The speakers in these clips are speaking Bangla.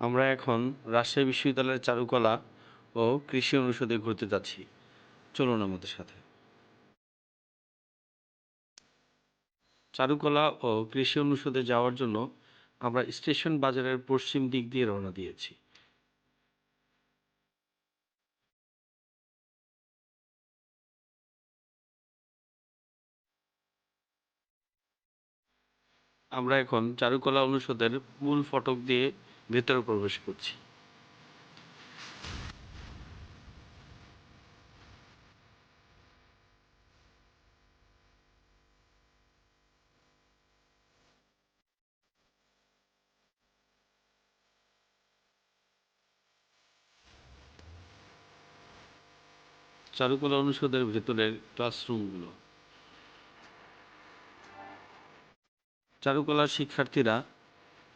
আমরা এখন রাজশাহী বিশ্ববিদ্যালয়ের চারুকলা ও কৃষি অনুষদে ঘুরতে যাচ্ছি। চলুন আমাদের সাথে। চারুকলা ও কৃষি অনুষদে যাওয়ার জন্য আমরা স্টেশন বাজারের পশ্চিম দিক দিয়ে রওনা দিয়েছি। আমরা এখন চারুকলা অনুষদের মূল ফটক দিয়ে ভেতরে প্রবেশ করছি। চারুকলা অনুষদের ভেতরের ক্লাসরুমগুলো। চারুকলার শিক্ষার্থীরা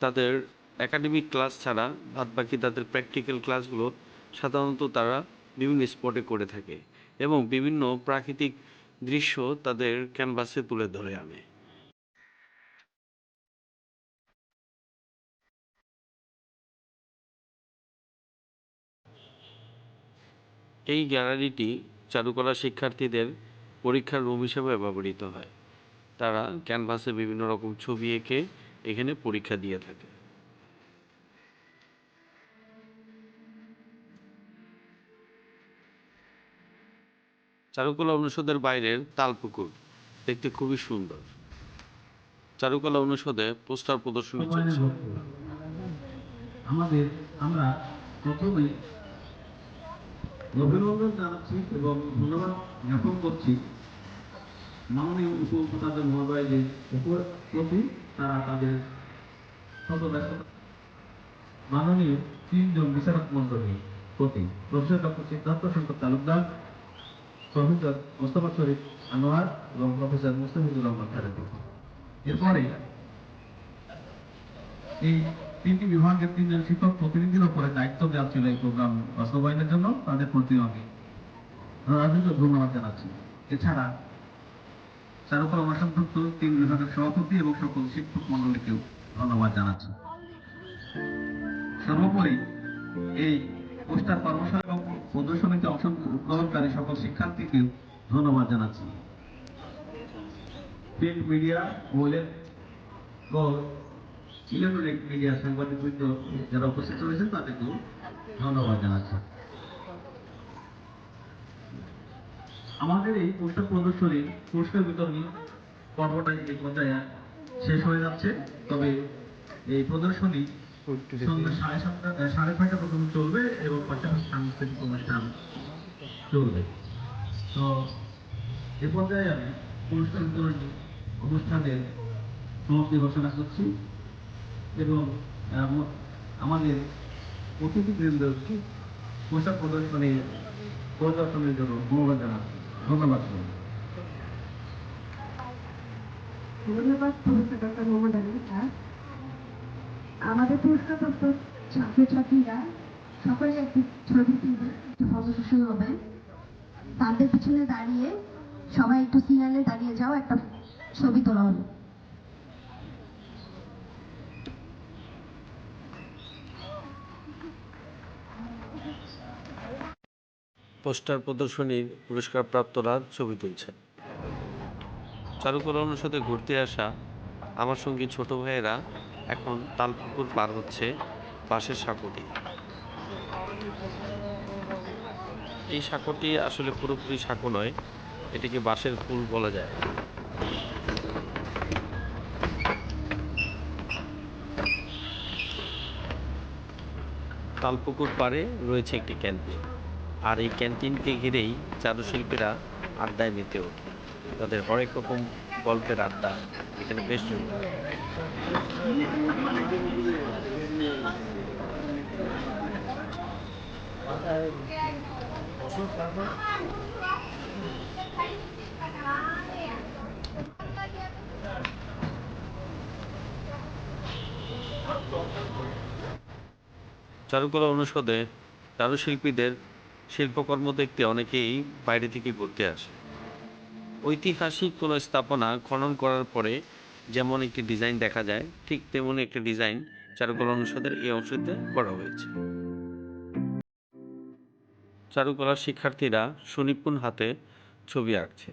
তাদের একাডেমিক ক্লাস ছাড়া বাদবাকি তাদের প্র্যাকটিক্যাল ক্লাসগুলো সাধারণত তারা বিভিন্ন স্পটে করে থাকে এবং বিভিন্ন প্রাকৃতিক দৃশ্য তাদের ক্যানভাসে তুলে ধরে আনে। এই গ্যালারিটি চারুকলা শিক্ষার্থীদের পরীক্ষার রুম হিসেবে ব্যবহৃত হয়। তারা ক্যানভাসে বিভিন্ন রকম ছবি এঁকে এখানে পরীক্ষা দিয়ে থাকে। চারুকলা অনুষদের বাইরের তালপুকুর দেখতে খুবই সুন্দর। চারুকলা অনুষদে পোস্টার প্রদর্শনী চলছে। আমাদের, আমরা প্রথমে অভিনন্দন জানাচ্ছি এবং ধন্যবাদ জ্ঞাপন করছি মাননীয় উপপ্রধান মহোদয়দের উপর প্রতি তারা তাদের মাননীয় তিনজন বিচারক মন্ডলী প্রতি professor doctor Siddhartha Shankar Talukdar professor Mostafa Sharif Anwar এবং প্রফেসর মুস্তাফিজুর রহমান খালেদ এরপরে এই তিনটি বিভাগের তিনজন শিক্ষক প্রতিনিধির উপরে দায়িত্ব দেওয়া ছিল এই প্রোগ্রাম বাস্তবায়নের জন্য। তাদের প্রতি আমি ধন্যবাদ জানাচ্ছি। এছাড়া চারুকলা অবসরপ্রাপ্ত তিন বিভাগের সভাপতি এবং সকল শিক্ষক মন্ডলীকেও ধন্যবাদ জানাচ্ছি। সর্বোপরি এই পোস্টার কর্মশালা প্রদর্শনীতে অংশগ্রহণকারী সকল শিক্ষার্থীকে ধন্যবাদ জানাচ্ছি। প্রিন্ট মিডিয়া ও ইলেকট্রনিক মিডিয়া সাংবাদিকবৃন্দ যারা উপস্থিত রয়েছেন, তাদেরকেও ধন্যবাদ জানাচ্ছি। আমাদের এই পোস্টার প্রদর্শনীর পুরস্কার বিতরণী পর্বটা এই পর্যায়ে শেষ হয়ে যাচ্ছে। তবে এই প্রদর্শনী সন্ধ্যা সাড়ে সাতটা সাড়ে ছয়টা পর্যন্ত চলবে এবং পাশাপাশি সাংস্কৃতিক অনুষ্ঠান চলবে। তো এ পর্যায়ে আমি পুরস্কার অনুষ্ঠানের সমাপ্তি ঘোষণা করছি এবং আমাদের অতিথিবৃন্দকে পোশাক প্রদর্শনী প্রদর্শনের জন্য অনুরোধ জানাচ্ছি। ধন্যবাদ। ধন্যবাদ professor doctor Mohammad Ali. Sir আমাদের পুরস্কারপ্রাপ্ত ছাত্রছাত্রীরা সকলে একটি ছবি তুলবে একটি হবে। তাদের পিছনে দাঁড়িয়ে সবাই একটু সিরিয়ালে দাঁড়িয়ে যাও, একটা ছবি তোলা হবে। পোস্টার প্রদর্শনীর পুরস্কারপ্রাপ্তরা ছবি তুলছেন। চারুকলা অনুষদে ঘুরতে আসা আমার সঙ্গী ছোট ভাইয়েরা এখন তালপুকুর পার হচ্ছে বাঁশের সাঁকোটি। এই সাঁকোটি আসলে পুরোপুরি সাঁকো নয়, এটিকে বাঁশের ফুল বলা যায়। তালপুকুর পাড়ে রয়েছে একটি ক্যান্টিন, আর এই ক্যান্টিনকে ঘিরেই চারুশিল্পীরা আড্ডায় মেতে ওঠে। তাদের হরেক রকম গল্পের আড্ডা। এখানে বেশ চারুকলা অনুষদে চারুশিল্পীদের শিল্পকর্ম দেখতে অনেকেই বাইরে থেকে ঘুরতে আসে। ঐতিহাসিক কোনো স্থাপনা খনন করার পরে যেমন একটি ডিজাইন দেখা যায়, ঠিক তেমন একটি ডিজাইন চারুকলা অনুষদের এই অংশতে করা হয়েছে। চারুকলার শিক্ষার্থীরা সুনিপুণ হাতে ছবি আঁকছে।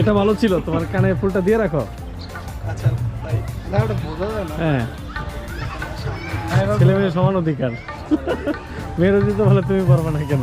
এটা ভালো ছিল তোমার কানে ফুলটা দিয়ে রাখো। হ্যাঁ। ছেলে মেয়ে সমান অধিকার। মেয়েরা দিতে বলে তুমি পারবে না কেন?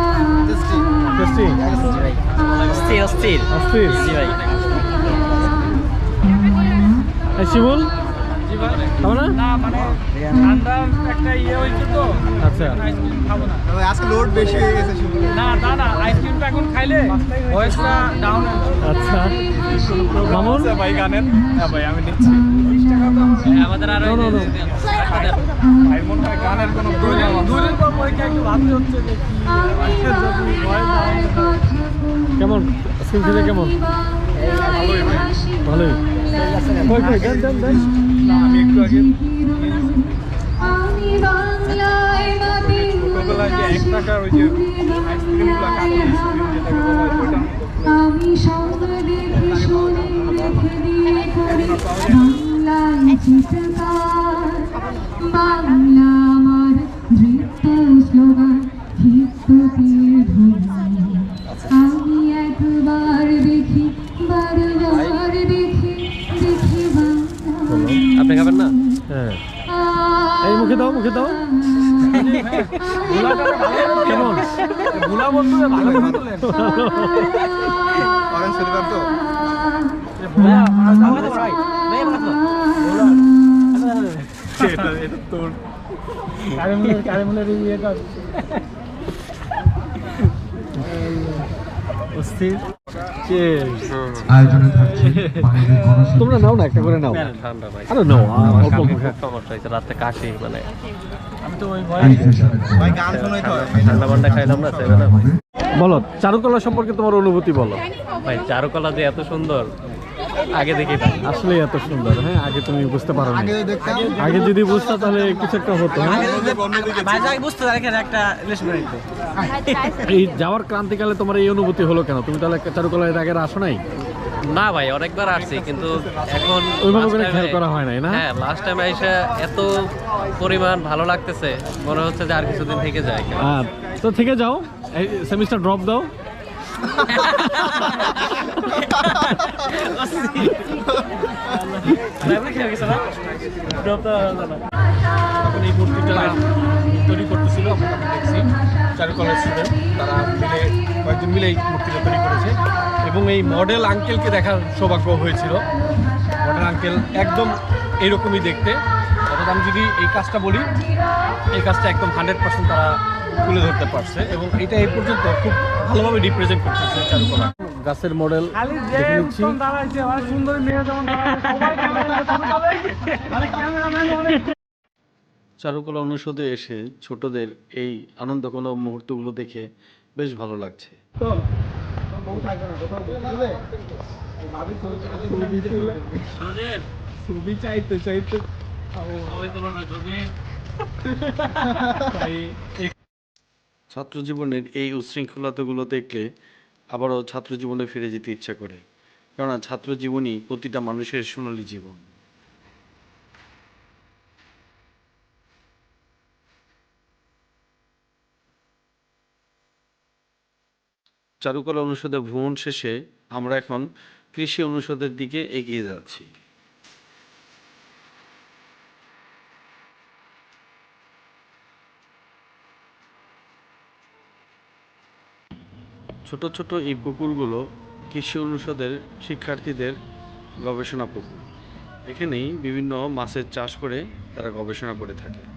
টেস্টি অস্থির অস্থির অস্থির জি ভাই এই শিমুল খাব না ঠান্ডার একটা ইয়ে হয়েছে তো। আচ্ছা। আইসক্রিম খাব না। আজকে লোড বেশি হয়ে গেছে না না না আইসক্রিমটা এখন খাইলে ভয়েসটা ডাউন আচ্ছা মামুন? ভাই গানের? হ্যাঁ ভাই আমি নিচ্ছি। আমাদের আরও গানের কোনো কেমন স্কিন খেতে কেমন? ভালোই আমি একটু আগে আমি বাংলায় মাটি ছোটবেলায় যে এক টাকার ওই যে আইসক্রিমগুলো কাটি আইসক্রিম যেটাকে বলা হয় ওইটা আমি সঙ্গ দেখে শুনে দেখে দিয়ে তোমরা নাও না একটা করে নাও। ঠান্ডা ভাই। আরে নাও সমস্যা হয়েছে রাতে কাশি মানে আমি তো ওই এই ফ্যাশনের ভাই গান শোনাই তো ঠান্ডা মান্ডা খাইলাম না। হবে বলো চারুকলা সম্পর্কে তোমার অনুভূতি বলো। ভাই চারুকলা যে এত সুন্দর আগে দেখি আসলে এত সুন্দর হ্যাঁ? আগে তুমি বুঝতে পারো আগে দেখতাম আগে যদি বুঝতা তাহলে কিছু একটা হতো হ্যাঁ? একটা এই যাওয়ার ক্রান্তিকালে তোমার এই অনুভূতি হলো কেন? তুমি তাহলে চারুকলা এর আগে আসো নাই? না ভাই অনেকবার আসছি কিন্তু এখন ওইভাবে করে খেয়াল করা হয় নাই, না? হ্যাঁ লাস্ট টাইম এসে এত পরিমাণ ভালো লাগতেছে মনে হচ্ছে যে আর কিছুদিন থেকে যায় আর তো থেকে যাও। সেমিস্টার ড্রপ দাও। এখন এই মূর্তিটা তৈরি করতেছিল আমরা তখন দেখছি চারুকলার স্টুডেন্ট তারা মিলে কয়েকজন মিলে এই মূর্তিটা তৈরি করেছে এবং এই মডেল আঙ্কেলকে দেখার সৌভাগ্য হয়েছিল। মডেল আঙ্কেল একদম এইরকমই দেখতে। অর্থাৎ আমি যদি এই কাজটা বলি এই কাজটা একদম হান্ড্রেড পার্সেন্ট তারা তুলে ধরতে পারছে এবং এটা এই পর্যন্ত খুব ভালোভাবে রিপ্রেজেন্ট করতেছে চারুকলা গাছের মডেল দেখে নিচ্ছি চারুকলা অনুষদে এসে ছোটদের এই আনন্দঘন মুহূর্তগুলো দেখে বেশ ভালো লাগছে ছবি চাইতে চাইতে ছাত্র জীবনের এই উচ্ছৃঙ্খলতাগুলো দেখলে আবারও ছাত্র জীবনে ফিরে যেতে ইচ্ছা করে। কেননা ছাত্র জীবনই প্রতিটা মানুষের সোনালী জীবন। চারুকলা অনুষদে ভ্রমণ শেষে আমরা এখন কৃষি অনুষদের দিকে এগিয়ে যাচ্ছি। ছোট ছোট এই পুকুরগুলো কৃষি অনুষদের শিক্ষার্থীদের গবেষণা পুকুর। এখানেই বিভিন্ন মাছের চাষ করে তারা গবেষণা করে থাকে।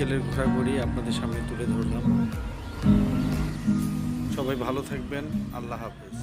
বিকেলের ঘোরাঘুরি আপনাদের সামনে তুলে ধরলাম। সবাই ভালো থাকবেন। আল্লাহ হাফেজ।